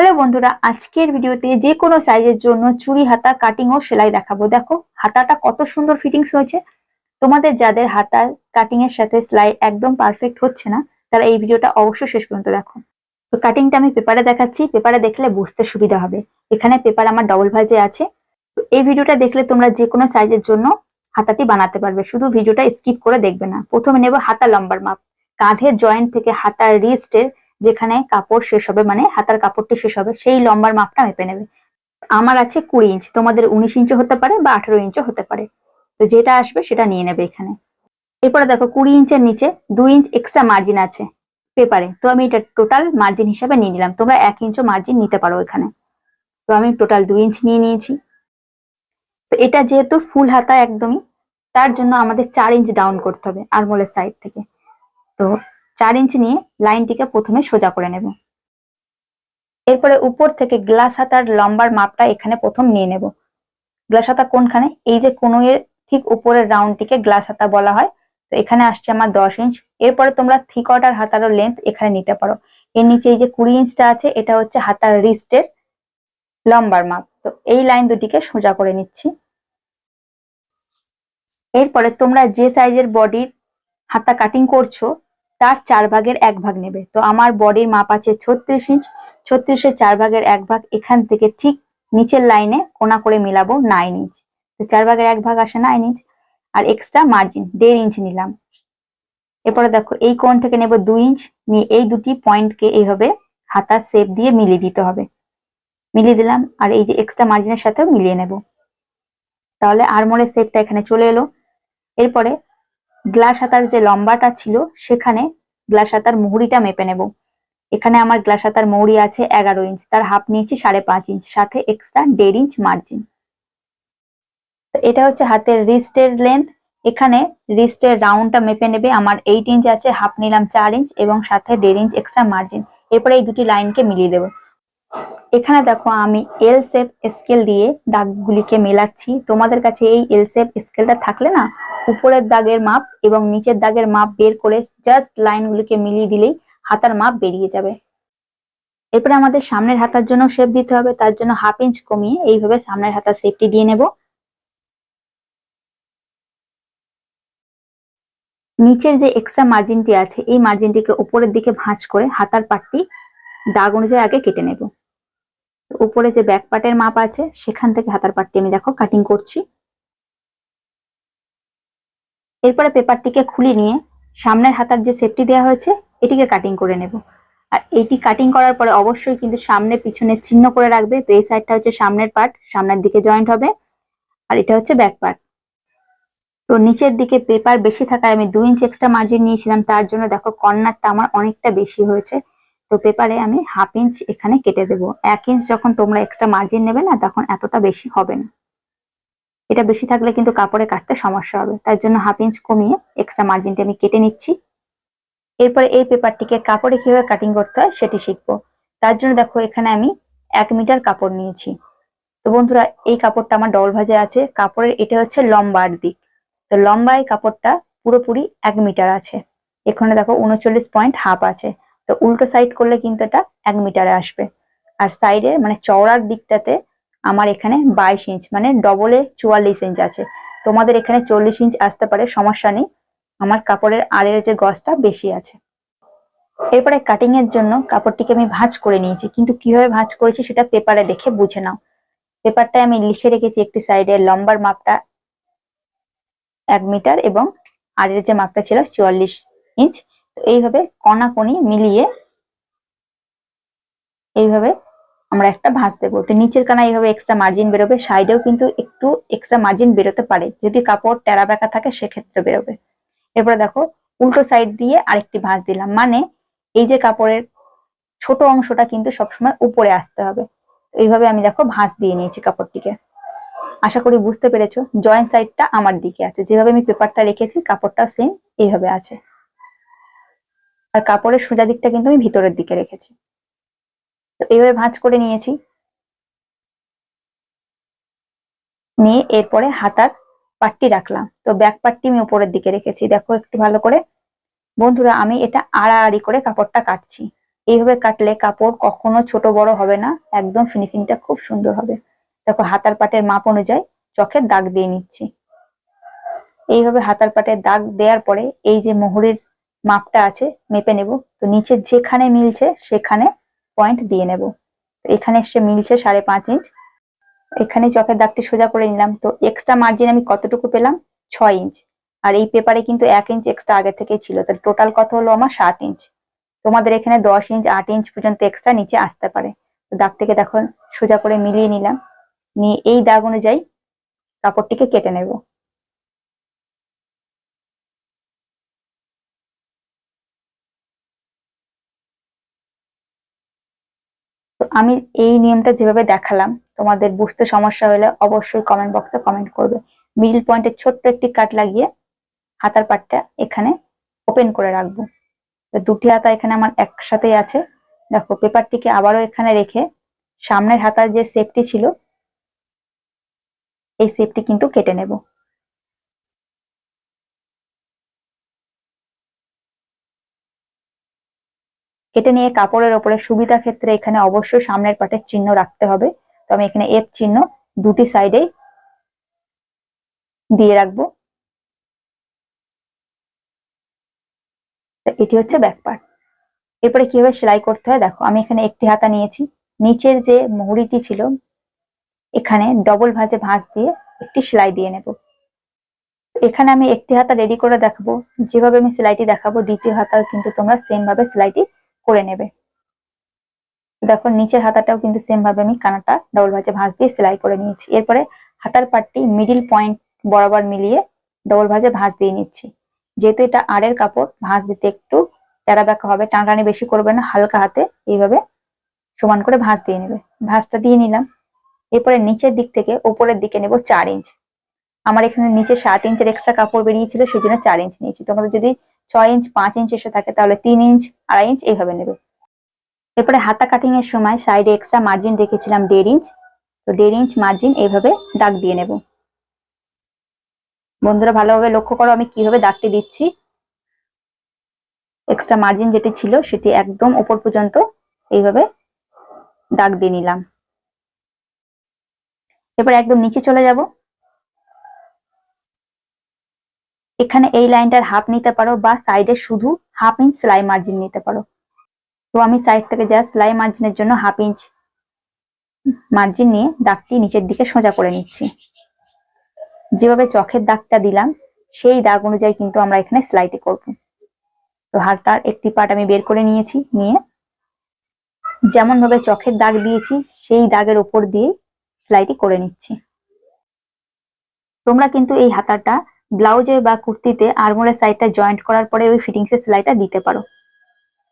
Hello বন্ধুরা, আজকের ভিডিওতে যে কোনো সাইজের জন্য চুরি হাতা কাটিং ও সেলাই দেখাবো। দেখো, হাতাটা কত সুন্দর ফিটিংস হয়েছে। তোমাদের যাদের হাতার কাটিং এর সাথে সেলাই একদম পারফেক্ট হচ্ছে না, তারা এই ভিডিওটা অবশ্যই শেষ পর্যন্ত দেখো। তো কাটিংটা আমি পেপারে দেখাচ্ছি পেপারে দেখলে বুঝতে সুবিধা হবে। এখানে পেপার আমার ডবল ভাজে আছে। তো এই ভিডিওটা দেখলে তোমরা যে কোনো সাইজের জন্য হাতাটি বানাতে পারবে। শুধু ভিডিওটা স্কিপ করে দেখবে না। প্রথমে নেব হাতা লম্বার মাপ। কাঁধের জয়েন্ট থেকে হাতার রিস্টের যেখানে কাপড় শেষ হবে মানে হাতার কাপড়টি শেষ হবে, সেই লম্বার মাপটা মেপে নেবে। আমার আছে কুড়ি ইঞ্চ, তোমাদের উনিশ ইঞ্চও হতে পারে বা আঠারো ইঞ্চও হতে পারে। তো যেটা আসবে সেটা নিয়ে নেবে এখানে। এরপরে দেখো, কুড়ি ইঞ্চের নিচে দুই ইঞ্চ এক্সট্রা মার্জিন আছে পেপারে তো আমি এটা টোটাল মার্জিন হিসাবে নিয়ে নিলাম। তোমরা এক ইঞ্চও মার্জিন নিতে পারো এখানে। তো আমি টোটাল দুই ইঞ্চ নিয়ে নিয়েছি। তো এটা যেহেতু ফুল হাতা একদমই, তার জন্য আমাদের চার ইঞ্চ ডাউন করতে হবে আরমোলের সাইড থেকে। তো চার ইঞ্চ নিয়ে লাইনটিকে প্রথমে সোজা করে নেব। এরপরে উপর থেকে গ্লাস হাতার লম্বার মাপটা এখানে প্রথম নিয়ে নেব। গ্লাস হাতা কোনখানে? এই যে কোনো এর ঠিক উপরের রাউন্ডটিকে গ্লাস হাতা বলা হয়, তো এখানে আসছে আমার দশ ইঞ্চ। এরপরে তোমরা থ্রি কোয়ার্টার হাতারও লেন্থ এখানে নিতে পারো। এর নিচে এই যে কুড়ি ইঞ্চটা আছে, এটা হচ্ছে হাতার রিস্টের লম্বার মাপ। তো এই লাইন দুটিকে সোজা করে নিচ্ছি। এরপরে তোমরা যে সাইজের বডির হাতা কাটিং করছ তার চার ভাগের এক ভাগ নেবে। তো আমার বডির মাপ আছে ছত্রিশ ইঞ্চ। ছত্রিশের চার ভাগের এক ভাগ এখান থেকে ঠিক নিচের লাইনে কোনা করে মিলাবো নাইন ইঞ্চ তো চার ভাগের এক ভাগ আসে নাইন ইঞ্চ আর এক্সট্রা মার্জিন দেড় ইঞ্চ নিলাম। এরপরে দেখো, এই কোণ থেকে নেব দুই ইঞ্চ নিয়ে এই দুটি পয়েন্টকে এইভাবে হাতার শেপ দিয়ে মিলিয়ে দিতে হবে। মিলিয়ে দিলাম, আর এই যে এক্সট্রা মার্জিনের সাথেও মিলিয়ে নেব। তাহলে আরমোলের শেপটা এখানে চলে এলো। এরপরে গ্লাস হাতার যে লম্বাটা ছিল, সেখানে গ্লাস হাতার মুহুরিটা মেপে নেব। এখানে আমার গ্লাস হাতার মৌরি আছে এগারো ইঞ্চ, তার হাফ নিয়েছি সাড়ে পাঁচ ইঞ্চ, সাথে এক্সট্রা দেড় ইঞ্চ মার্জিন এটা হচ্ছে হাতের রিস্টের লেন্থ এখানে রিস্টের রাউন্ডটা মেপে নেবে। আমার এইট ইঞ্চ আছে, হাফ নিলাম চার ইঞ্চ এবং সাথে দেড় ইঞ্চ এক্সট্রা মার্জিন এরপরে এই দুটি লাইনকে মিলিয়ে দেবো। এখানে দেখো আমি এল শেপ স্কেল দিয়ে দাগগুলিকে মেলাচ্ছি। তোমাদের কাছে এই এল শেপ স্কেলটা থাকলে না উপরের দাগের মাপ এবং নিচের দাগের মাপ বের করে জাস্ট লাইনগুলিকে মিলিয়ে দিলেই হাতার মাপ বেরিয়ে যাবে। এরপরে আমাদের সামনের হাতার জন্য শেপ দিতে হবে, তার জন্য হাফ ইঞ্চ কমিয়ে এইভাবে সামনের হাতার শেপটি দিয়ে নেব। নিচের যে এক্সট্রা মার্জিনটি আছে, এই মার্জিনটিকে উপরের দিকে ভাঁজ করে হাতার পাটটি দাগ অনুযায়ী আগে কেটে নেব। উপরে যে ব্যাক পার্টের মাপ আছে, সেখান থেকে হাতার পাটটি আমি দেখো কাটিং করছি। এরপরে পেপারটিকে খুলে নিয়ে সামনের হাতার যে সেপটি দেওয়া হয়েছে, এটিকে কাটিং করে নেব। আর এইটি কাটিং করার পরে অবশ্যই কিন্তু সামনে পিছনে চিহ্ন করে রাখবে। তো এই সাইডটা হচ্ছে সামনের পার্ট সামনের দিকে জয়েন্ট হবে। আর এটা হচ্ছে ব্যাক পার্ট তো নিচের দিকে পেপার বেশি থাকায় আমি দুই ইঞ্চ এক্সট্রা মার্জিন নিয়েছিলাম, তার জন্য দেখো কর্নারটা আমার অনেকটা বেশি হয়েছে। তো পেপারে আমি হাফ ইঞ্চ এখানে কেটে দেবো। এক ইঞ্চ যখন তোমরা এক্সট্রা মার্জিন নেবে না, তখন এতটা বেশি হবে না। এটা বেশি থাকলে কিন্তু কাপড়ে কাটতে সমস্যা হবে। তার জন্য হাফ ইঞ্চ কমিয়ে এক্সট্রা মার্জিনটা আমি কেটে নিচ্ছি। এরপরে এই পেপারটিকে কাপড়ে কীভাবে কাটিং করতে হয় সেটি শিখব। তার জন্য দেখো, এখানে আমি এক মিটার কাপড় নিয়েছি। তো বন্ধুরা, এই কাপড়টা আমার ডবল ভাজে আছে। কাপড়ের, এটা হচ্ছে লম্বার দিক। তো লম্বায় কাপড়টা পুরোপুরি এক মিটার আছে। এখানে দেখো উনচল্লিশ পয়েন্ট হাফ আছে। তো উল্টো সাইড করলে কিন্তু এটা এক মিটারে আসবে। আর সাইডে মানে চওড়ার দিকটাতে আমার এখানে বাইশ ইঞ্চ মানে ডবলে চুয়াল্লিশ ইঞ্চ আছে। তোমাদের এখানে চল্লিশ ইঞ্চ আসতে পারে, সমস্যা নেই। আমার কাপড়ের আড়ের যে গজটা বেশি আছে। এরপরে কাটিং এর জন্য কাপড়টিকে আমি ভাঁজ করে নিয়েছি। কিন্তু কীভাবে ভাঁজ করেছি সেটা পেপারে দেখে বুঝে নাও। পেপারটায় আমি লিখে রেখেছি একটি সাইডে লম্বার মাপটা এক মিটার এবং আড়ের যে মাপটা ছিল চুয়াল্লিশ ইঞ্চ এইভাবে কণা কণি মিলিয়ে এইভাবে আমরা একটা ভাঁজ দেবো তো নিচের কানা এইভাবে এক্সট্রা মার্জিন বেরোবে সাইডেও কিন্তু একটু এক্সট্রা মার্জিন বেরোতে পারে। যদি কাপড় টেরা বেঁকা থাকে, সেক্ষেত্রে বেরোবে। এরপরে দেখো, উল্টো সাইড দিয়ে আরেকটি ভাঁজ দিলাম। মানে এই যে কাপড়ের ছোট অংশটা কিন্তু সবসময় উপরে আসতে হবে। এইভাবে আমি দেখো ভাঁজ দিয়ে নিয়েছি কাপড়টিকে। আশা করি বুঝতে পেরেছ জয়েন্ট সাইডটা আমার দিকে আছে। যেভাবে আমি পেপারটা রেখেছি কাপড়টা সেম এইভাবে আছে। আর কাপড়ের সোজা দিকটা কিন্তু আমি ভিতরের দিকে রেখেছি। তো এইভাবে ভাঁজ করে নিয়েছি। নিয়ে এরপরে হাতার পাটটি রাখলাম। তো ব্যাক পাটটি আমি উপরের দিকে রেখেছি। দেখো একটু ভালো করে। বন্ধুরা, আমি এটা আড়াআড়ি করে কাপড়টা কাটছি। এইভাবে কাটলে কাপড় কখনো ছোট বড় হবে না। একদম ফিনিশিংটা খুব সুন্দর হবে। দেখো, হাতার পাটের মাপ অনুযায়ী চোখের দাগ দিয়ে নিচ্ছি। এইভাবে হাতার পাটের দাগ দেওয়ার পরে এই যে মোহরের মাপটা আছে, মেপে নেব। তো নিচে যেখানে মিলছে সেখানে পয়েন্ট দিয়ে নেব। এখানে এসে মিলছে সাড়ে পাঁচ ইঞ্চ এখানে চকের দাগটি সোজা করে নিলাম। তো এক্সট্রা মার্জিন আমি কতটুকু পেলাম? ছয় ইঞ্চ আর এই পেপারে কিন্তু এক ইঞ্চ এক্সট্রা আগে থেকে ছিল। তাহলে টোটাল কত হলো আমার? সাত ইঞ্চ তোমাদের এখানে দশ ইঞ্চ আট ইঞ্চ পর্যন্ত এক্সট্রা নিচে আসতে পারে। তো দাগটিকে দেখো সোজা করে মিলিয়ে নিলাম। নিয়ে এই দাগ অনুযায়ী কাপড়টিকে কেটে নেব তো আমি এই নিয়মটা যেভাবে দেখালাম, তোমাদের বুঝতে সমস্যা হলে অবশ্যই কমেন্ট বক্সে কমেন্ট করবে। মিডল পয়েন্টে ছোট্ট একটি কাট লাগিয়ে হাতার পাটটা এখানে ওপেন করে রাখব। দুটি হাতা এখানে আমার একসাথেই আছে। দেখো, পেপারটিকে আবারও এখানে রেখে সামনের হাতার যে সেপটি ছিল, এই সেপটি কিন্তু কেটে নেব। কেটে নিয়ে কাপড়ের ওপরে সুবিধা ক্ষেত্রে এখানে অবশ্যই সামনের পাটের চিহ্ন রাখতে হবে। তো আমি এখানে এফ চিহ্ন দুটি সাইডেই দিয়ে রাখব। এটি হচ্ছে ব্যাক পার্ট এরপরে কীভাবে সেলাই করতে হয় দেখো, আমি এখানে একটি হাতা নিয়েছি। নিচের যে মুহুরিটি ছিল, এখানে ডবল ভাঁজে ভাঁজ দিয়ে একটি সেলাই দিয়ে নেব। এখানে আমি একটি হাতা রেডি করে দেখাবো। যেভাবে আমি সেলাইটি দেখাবো, দ্বিতীয় হাতা কিন্তু তোমরা সেম ভাবে সেলাইটি করে নেবে। দেখো, নিচের হাতাটাও কিন্তু সেম ভাবে আমি কানাটা ডবল ভাঁজে ভাঁজ দিয়ে সেলাই করে নিয়েছি। এরপরে হাতার পাটটি মিডিল পয়েন্ট বরাবর মিলিয়ে ডবল ভাঁজে ভাঁজ দিয়ে নিচ্ছি। যেহেতু এটা আড়ের কাপড়, ভাঁজ দিতে একটু টেরা বেঁকা হবে। টানটানি বেশি করবে না, হালকা হাতে এইভাবে সমান করে ভাঁজ দিয়ে নেবে। ভাঁজটা দিয়ে নিলাম। এরপরে নিচের দিক থেকে ওপরের দিকে নেব চার ইঞ্চ আমার এখানে নিচে সাত ইঞ্চের এক্সট্রা কাপড় বেরিয়েছিল সেই জন্য চার ইঞ্চ নিয়েছি। তোমাদের যদি ছয় ইঞ্চ পাঁচ ইঞ্চ এসে থাকে, তাহলে তিন ইঞ্চ আড়াই ইঞ্চ এইভাবে নেবে। এরপরে হাতা কাটিং এর সময় সাইডে এক্সট্রা মার্জিন রেখেছিলাম দেড় ইঞ্চ তো দেড় ইঞ্চ মার্জিন এইভাবে দাগ দিয়ে নেব। বন্ধুরা ভালোভাবে লক্ষ্য করো, আমি কীভাবে দাগটি দিচ্ছি। এক্সট্রা মার্জিন যেটি ছিল, সেটি একদম ওপর পর্যন্ত এইভাবে দাগ দিয়ে নিলাম। এবার একদম নিচে চলে যাব। এখানে এই লাইনটার হাফ নিতে পারো বা সাইডে শুধু হাফ ইঞ্চ সেলাই মার্জিন নিতে পারো। তো আমি সাইড থেকে যা সেলাই মার্জিনের জন্য হাফ ইঞ্চ মার্জিন নিয়ে দাগটি নিচের দিকে সোজা করে নিচ্ছি। যেভাবে চোখের দাগটা দিলাম, সেই দাগ অনুযায়ী কিন্তু আমরা এখানে সেলাইটি করব। তো হাতার একটি পার্ট আমি বের করে নিয়েছি, নিয়ে যেমন ভাবে চোখের দাগ দিয়েছি, সেই দাগের উপর দিয়ে সেলাইটি করে নিচ্ছি। তোমরা কিন্তু এই হাতাটা ব্লাউজে বা কুর্তিতে আরমোলের সাইডটা জয়েন্ট করার পরে ওই ফিটিংস এর সেলাইটা দিতে পারো।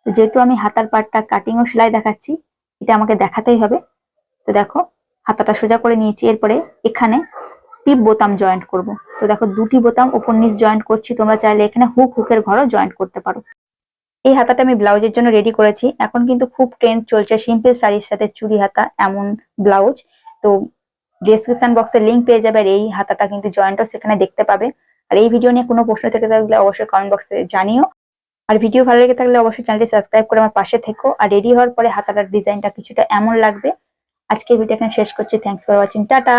তো যেহেতু আমি হাতার পাটটা কাটিং ও সেলাই দেখাচ্ছি, এটা আমাকে দেখাতেই হবে। তো দেখো, হাতাটা সোজা করে নিয়েছি, এরপরে এখানে টিপ বোতাম জয়েন্ট করব। তো দেখো, দুটি বোতাম উপর নিচ জয়েন্ট করছি, তোমরা চাইলে এখানে হুক হুকের ঘরও জয়েন্ট করতে পারো। এই হাতাটা আমি ব্লাউজের জন্য রেডি করেছি। এখন কিন্তু খুব ট্রেন্ড চলছে সিম্পল শাড়ির সাথে চুড়ি হাতা, এমন ব্লাউজ। তো ডিসক্রিপশন বক্সে লিঙ্ক পেয়ে যাবে, আর এই হাতাটা কিন্তু জয়েন্টও সেখানে দেখতে পাবে। আর এই ভিডিও নিয়ে কোনো প্রশ্ন থেকে থাকলে অবশ্যই কমেন্ট বক্সে জানিও। আর ভিডিও ভালো লেগে থাকলে অবশ্যই চ্যানেলটি সাবস্ক্রাইব করে আমার পাশে থেকো। আর রেডি হওয়ার পরে হাতাটার ডিজাইনটা কিছুটা এমন লাগবে। আজকে ভিডিও এখানে শেষ করছি। Thanks for watching tata!